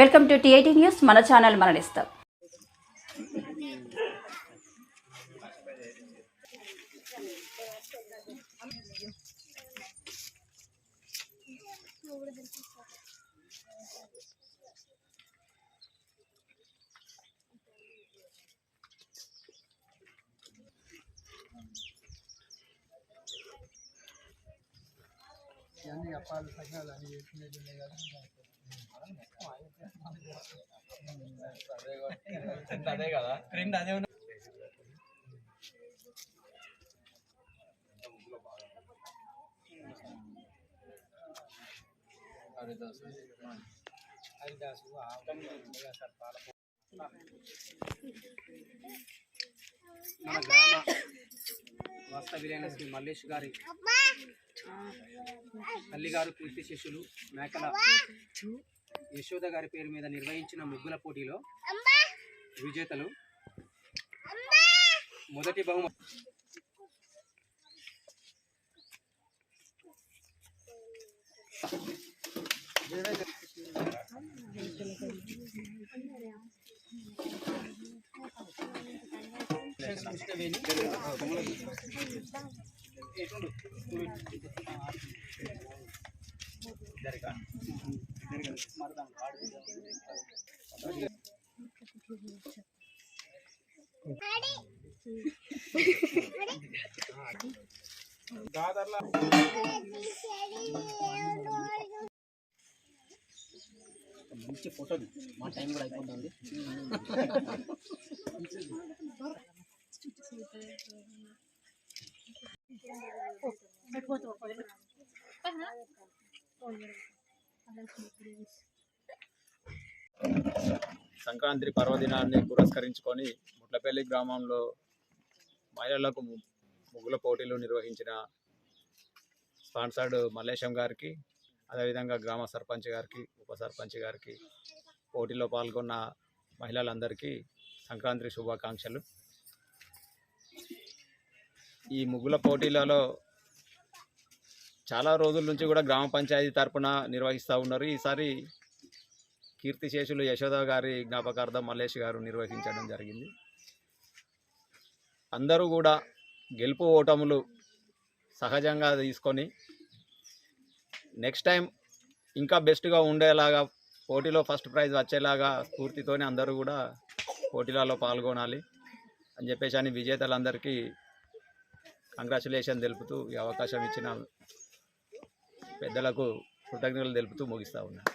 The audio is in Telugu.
Welcome to TIT news. మన ఛానల్ మననిస్తాం అన్ని అప్పాలు సంఘాలు అన్ని చేసుకునేది కదా. అదే కదా ట్రెండ్ అదే ఉంది హరిదాసు సర్పాల మన గ్రామ వాస్తవ్యులైన శ్రీ మల్లేష్ గారి తల్లిగారు కీర్తి శిష్యులు మేకల యశోద గారి పేరు మీద నిర్వహించిన ముగ్గుల పోటీలో విజేతలు మొదటి బహుమతి మంచి ఫోటో మా టైం కూడా అయిపోతుంది. సంక్రాంతి పర్వదినాన్ని పురస్కరించుకొని ముట్లపల్లి గ్రామంలో మహిళలకు ముగ్గుల పోటీలు నిర్వహించిన స్పాన్సర్డ్ మల్లేశం గారికి అదేవిధంగా గ్రామ సర్పంచ్ గారికి ఉప సర్పంచ్ గారికి పోటీలో పాల్గొన్న మహిళలందరికీ సంక్రాంతి శుభాకాంక్షలు. ఈ ముగ్గుల పోటీలలో చాలా రోజుల నుంచి కూడా గ్రామ పంచాయతీ తరపున నిర్వహిస్తూ ఉన్నారు. ఈసారి కీర్తిశేషులు యశోద గారి జ్ఞాపకార్థం మల్లేష్ గారు నిర్వహించడం జరిగింది. అందరూ కూడా గెలుపు ఓటములు సహజంగా తీసుకొని నెక్స్ట్ టైం ఇంకా బెస్ట్గా ఉండేలాగా పోటీలో ఫస్ట్ ప్రైజ్ వచ్చేలాగా స్ఫూర్తితోనే అందరూ కూడా పోటీలలో పాల్గొనాలి అని చెప్పేసి అని విజేతలందరికీ కంగ్రాచులేషన్ తెలుపుతూ ఈ అవకాశం ఇచ్చిన పెద్దలకు కృతజ్ఞతలు తెలుపుతూ ముగిస్తూ ఉన్నాను